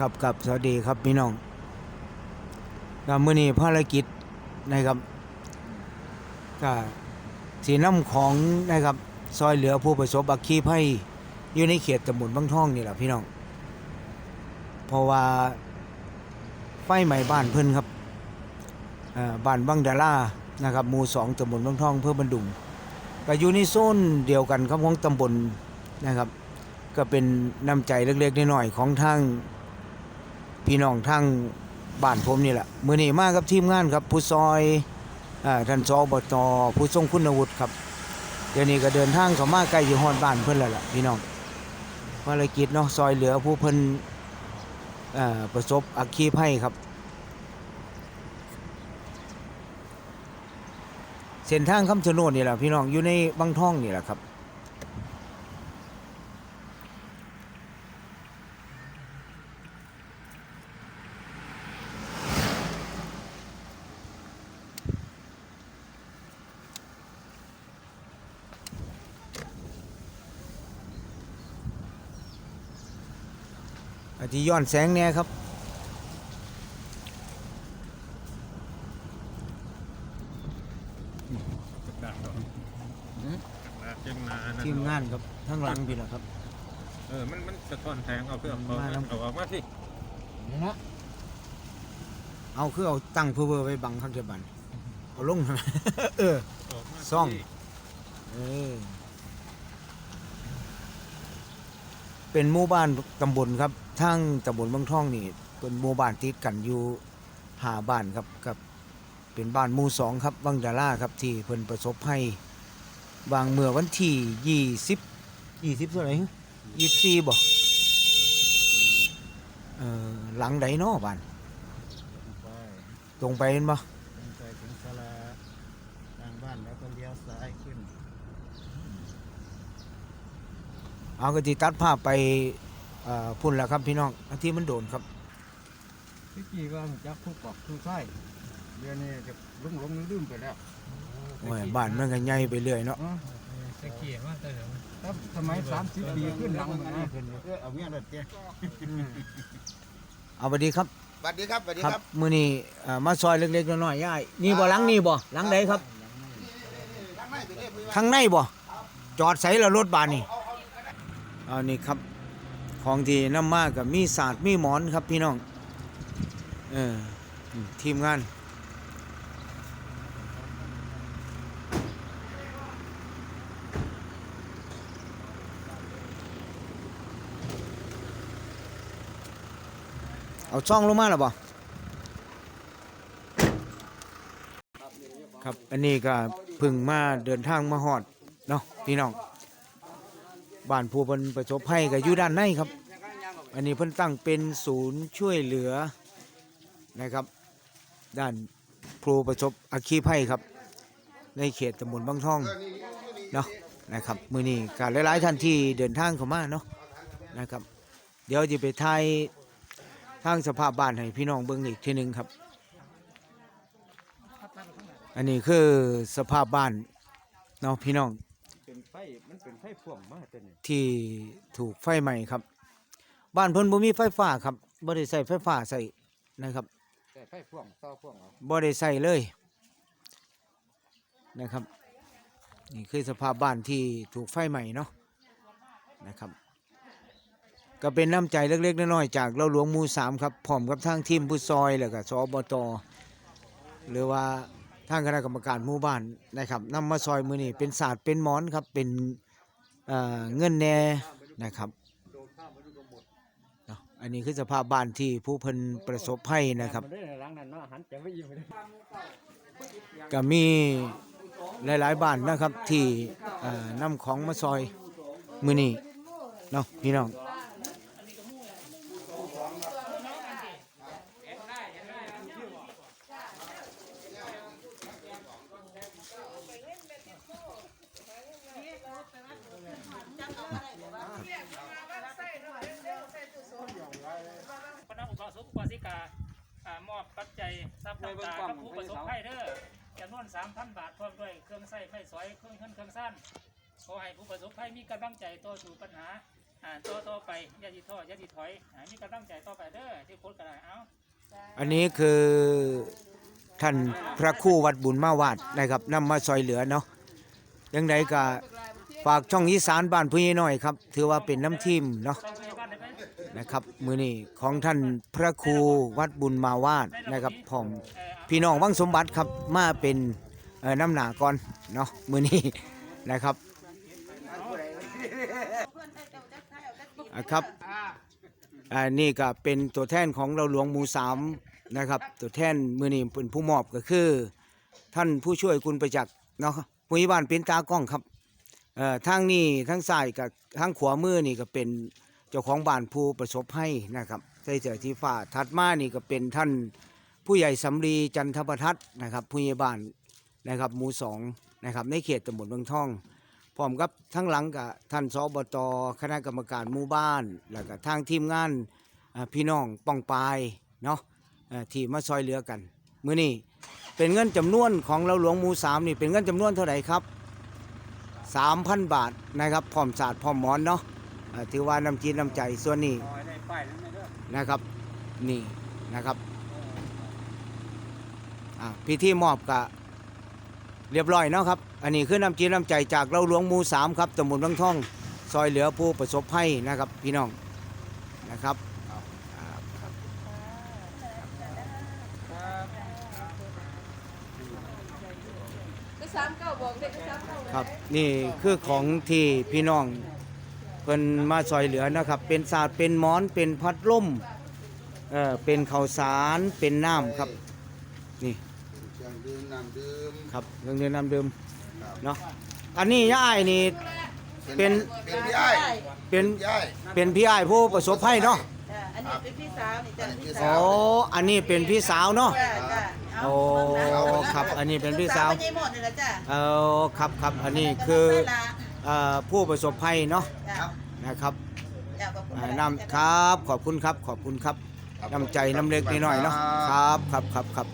ครับครับสวัสดีครับพี่น้องกับมื้อนี้ภารกิจนะครับก็สีน้ำของนะครับซอยเหลือผู้ประสบอัคคีภัยอยู่ในเขตตำบลบางท่องนี่แหละพี่น้อง เพราะว่าไฟไหม้บ้านเพิ่นครับอ่าบ้านบางดารานะครับหมู่สองตำบลบางท่องเพื่อบันดุงก็อยู่ในโซนเดียวกันครับของตำบลนะครับ ก็เป็นน้ำใจเล็กๆน้อยๆของทาง พี่น้องทางบ้านผมนี่แหละมือนี้มากับทีมงานครับผู้ซอยอท่านจอบตผู้ทรงคุณวุฒิครับเดี๋ยวนี้ก็เดินทางเข้ามาใกล้อยู่ฮอดบ้านเพิ่นแล้วล่ะพี่น้องภารกิจเนาะซอยเหลือผู้เพิ่นประสบอัคคีภัยครับ เส้นทางคำชะโนดนี่แหละพี่น้องอยู่ในบางท่องนี่แหละครับ อาจจะย้อนแสงเนี่ยครับกระดาษดอกกระดาษเจ้งนานะทีมงานครับทั้งหลังพี่แหละครับ เออ มัน มันสะท้อนแทงเอาเครื่องเอามาแล้ว เอาออกมาสินี่นะเอาคือเอาตั้งเพื่อไว้บังข้างเทบันเอาลงเออ ออกมาซ่องเออเป็นหมู่บ้านตำบลครับ ทางตำบลบางท่องนี่เป็นหมู่บ้านติดกันอยู่หาบ้านครับกับเป็นบ้านหมู่สองครับวังดาราครับที่เพิ่นประสบภัยบางเมื่อวันที่ยี่สิบยี่สิบเท่าไหร่ยี่สิบสี่บ่เออหลังใดเนาะบ้านไปตรงไปเห็นบ่ลงไปถึงศาลาทางบ้านแล้วก็เลี้ยวซ้ายขึ้นเอาก็สิตัดภาพไปเอ่อ พุ่นแล้วครับพี่น้องอันที่มันโดนครับที่กี่ว่ามันจักผู้ปอกผู้ใช้เดี๋ยวนี้จะลุ่งลงลืมๆไปแล้วโอ้ยบ้านมันก็ใหญ่ไปเรื่อยเนาะอ๋อตะเกียบว่าแต่เดี๋ยวถ้าสมัย30ปีขึ้นหลังมันนะเออเอาเมียรถเจ้เอาไปดีครับสวัสดีครับสวัสดีครับครับมื้อนี้เอ่อมาซอยเล็กๆน้อยๆย่ายนี่บ่หลังนี่บ่หลังใดครับข้างในบ่จอดใส่แล้วรถบานนี่เอานี่ครับ ของที่นำมาก็มีศาสตร์มีหมอนครับพี่น้อง เออทีมงานเอาช่องลงมาแล้วบ่าครับ อันนี้ก็พึ่งมาเดินทางมาฮอดเนาะพี่น้อง บ้านผู้เพิ่นประสบภัยก็อยู่ด้านในครับ อันนี้เพิ่นตั้งเป็นศูนย์ช่วยเหลือนะครับ ด้านผู้ประสบอัคคีภัยครับ ในเขตตำบลบางท่องเนาะนะครับมือนี้ก็หลายๆท่านที่เดินทางเข้ามาเนาะนะครับ เดี๋ยวจะไปถ่ายทางสภาพบ้านให้พี่น้องเบิ่งอีกทีหนึ่งครับ อันนี้คือสภาพบ้านเนาะพี่น้อง ฟมันเป็นไฟพ่วงมาแต่นี่ที่ถูกไฟไหม้ครับ บ้านเพิ่นบ่มีไฟฟ้าครับบ่ได้ใส่ไฟฟ้าใส่นะครับแต่ไฟพ่วงต่อพ่วงเอาบ่ได้ใส่เลยนะครับ นี่คือสภาพบ้านที่ถูกไฟไหม้เนาะนะครับ ก็เป็นน้ำใจเล็กๆน้อยๆจากเราหลวงหมู่สามครับพร้อมกับทางทีมผู้ซอยแล้วก็สอบตหรือว่า ทางคณะกรรมการหมู่บ้านนะครับนำมาซอยมือนี่เป็นศาสตร์เป็นหมอนครับเป็นเอ่อเงินแหน่นะครับเนาะอันนี้คือสภาพบ้านที่ผู้เพิ่นประสบภัยนะครับมันได้ในหลังนั้นเนาะหันจะไม่ยิ้มเลย ก็มีหลาย ๆ บ้านนะครับที่เอ่อนำของมาซอยมือนี้เนาะพี่น้อง สมบทสิกาอ่ามอบปัจจัยทรัพย์ต่างๆกับผู้ประสบภัยเด้อจำนวน3,000บาทพร้อมด้วยเครื่องใช้ไฟสอยเครื่องเครื่องเครื่องสั้นขอให้ผู้ประสบภัยมีกำลังใจต่อสู้ปัญหาอ่าต่อต่อไปอย่าสิท้ออย่าสิถอยอ่ามีกำลังใจต่อไปเด้อที่พ้นก็ได้เอ้าอันนี้คือท่านพระครู่วัดบุญมาวาดนะครับนำมาซอยเหลือเนาะยังไงก็ฝากช่องอีสานบ้านผู้ใหญ่น้อยครับ ถือว่าเป็นน้ำทีมเนาะไปไปบ้า นะครับ มือนี้ของท่านพระครูวัดบุญมาวาดนะครับผมเอพี่น้องวังสมบัติครับมาเป็นน้ำหนาก่อนเนาะมือนี้นะครับครับอ่านี่ก็เป็นตัวแทนของเราหลวงหมูสามนะครับ ตัวแทนมือนี้เป็นผู้มอบก็คือ ท่านผู้ช่วยคุณประจักษ์เนาะผู้ใหญ่บ้านเป็นตากล้องครับเอ่อทางนี้ทั้งซ้ายกับทางขวามือนี่ก็เป็น เจ้าของบ้านผู้ประสบภัยนะครับใส่เสื้อที่ฟ้าถัดมานี่ก็เป็นท่านผู้ใหญ่สำลีจันทประทัดนะครับผู้ใหญ่บ้านนะครับหมู่สองนะครับในเขตตำบลเมืองท่องพร้อมกับทั้งหลังกับท่านสบตคณะกรรมการหมู่บ้าน แล้วก็ทางทีมงานพี่น้องป้องปายเนาะที่มาซอยเหลือกันมื้อนี้เป็นเงินจำนวนของเราหลวงหมู่สามนี่เป็นเงินจำนวนเท่าไหร่ครับ3,000 บาทนะครับพร้อมศาสตร์พร้อมหมอนเนาะ อ่าถือว่าน้ำจีนน้ำใจส่วนนี้อยได้ป้ายนั้นไม่เด้อนะครับ นี่นะครับอ่าพิธีมอบกะเรียบร้อยเนาะครับ อันนี้คือน้ำจีนน้ำใจจากเราหลวงหมูสามครับตำบลบางท่อง ซอยเหลือผู้ประสบภัยนะครับ พี่น้องนะครับก็สามเก้าบอกเด็กก็สามเก้าครับนี่คือของที่พี่น้อง เพิ่นมาซอยเหลือนะครับ เป็นศาสตร์เป็นหมอนเป็นพัดลมเอ่อเป็นข้าวสารเป็นน้ำครับนี่เครื่องดื่มน้ำดื่มครับเรื่องเดินน้ำดื่มเนาะอันนี้ย่ายนี่เป็นเป็นพี่ไอ้เป็นพี่ไอ้เป็นพี่อ้ายผู้ประสบภัยเนาะจ้ะอันนี้เป็นพี่สาวนี่จ้ะอันนี้พี่พี่สาสาวโอ้อันนี้เป็นพี่สาวเนาะ จ้ะจ้ะเาโอ้เบิ่งนะครับอันนี้เป็นพี่สาวลูกไม่ใช่หมดเลยละจ้ะเออครับครับอันนี้คือเวลา เอ่อผู้ประสบภัยเนาะจ้ะนะครับจ้ะขอบคุณอ่าหลายๆนำครับขอบคุณครับขอบคุณครับน้ำใจน้ำเล็กนิดหน่อยเนาะครับครับครับครับ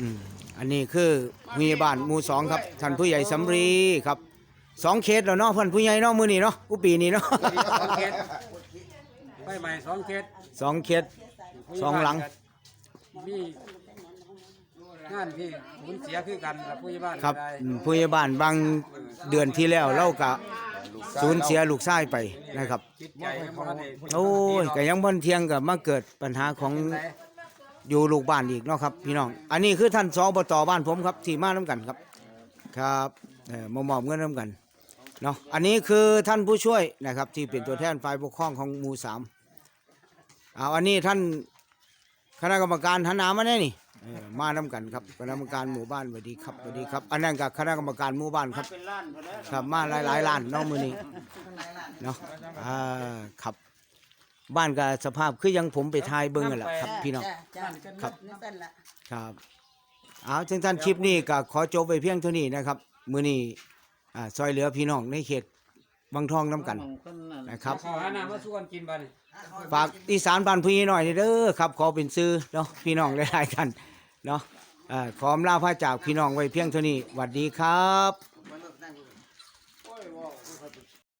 อืมอันนี้คือผู้ใหญ่บ้านหมู่สองครับท่านผู้ใหญ่สำรีครับสองเคสแล้วเนาะเพื่อนผู้ใหญ่เนาะมือนี้เนาะอุปีนี้เนาะสองเคสไปใหม่สองเคสสองเคสสองหลัง มี งานที่สูญเสียคือกันกับผู้ใหญ่บ้านครับก็ได้อืมผู้ใหญ่บ้านบางเดือนที่แล้วเราก็สูญเสียลูกชายไปนะครับ จิตใจยังบ่ทันได้โอ้ยก็ยังบ่นเที่ยงกับมาเกิดปัญหาของเป็นไรอยู่ลูกบ้านอีกเนาะครับ พี่น้อง อันนี้คือท่านสอบตบ้านผมครับที่มาน้กันครับ ครับเออมามอบเงินน้กันเนาะอันนี้คือท่านผู้ช่วยนะครับ ที่เป็นตัวแทนฝ่ายปกครองของหมู่สามเอาอันนี้ท่านคณะกรรมการหันหนามาแน่นี่ เออมาน้กันครับคณะกรรมการหมู่บ้านสวัสดีครับสวัสดีครับ อันนั้นกับคณะกรรมการหมู่บ้านครับ เป็นล้านพอแล้วครับมาหลายหลายๆล้านเน้องมือนี้เนาะอ่าครับ บ้านก็สภาพคือยังผมไปทายเบิ้งกันแหละครับ พี่น้องจ้ะจ้ะครับนี่สั้นละครับเอาจังท่านคลิปนี้ก็ขอจบไปเพียงเท่านี้นะครับ มือนี้อ่าซอยเหลือพี่น้องในเขต บางทองน้ำกันนะครับ ขอหาน้ำมาสู้กันกินบัดนี้ฝากอีสานบ้านพี่หน่อยเด้อครับ ขอเป็นซื้อเนาะพี่น้องหลายๆกันเนาะอ่าขออำลาพระจากพี่น้องไว้เพียงเท่านี้หวัดดีครับ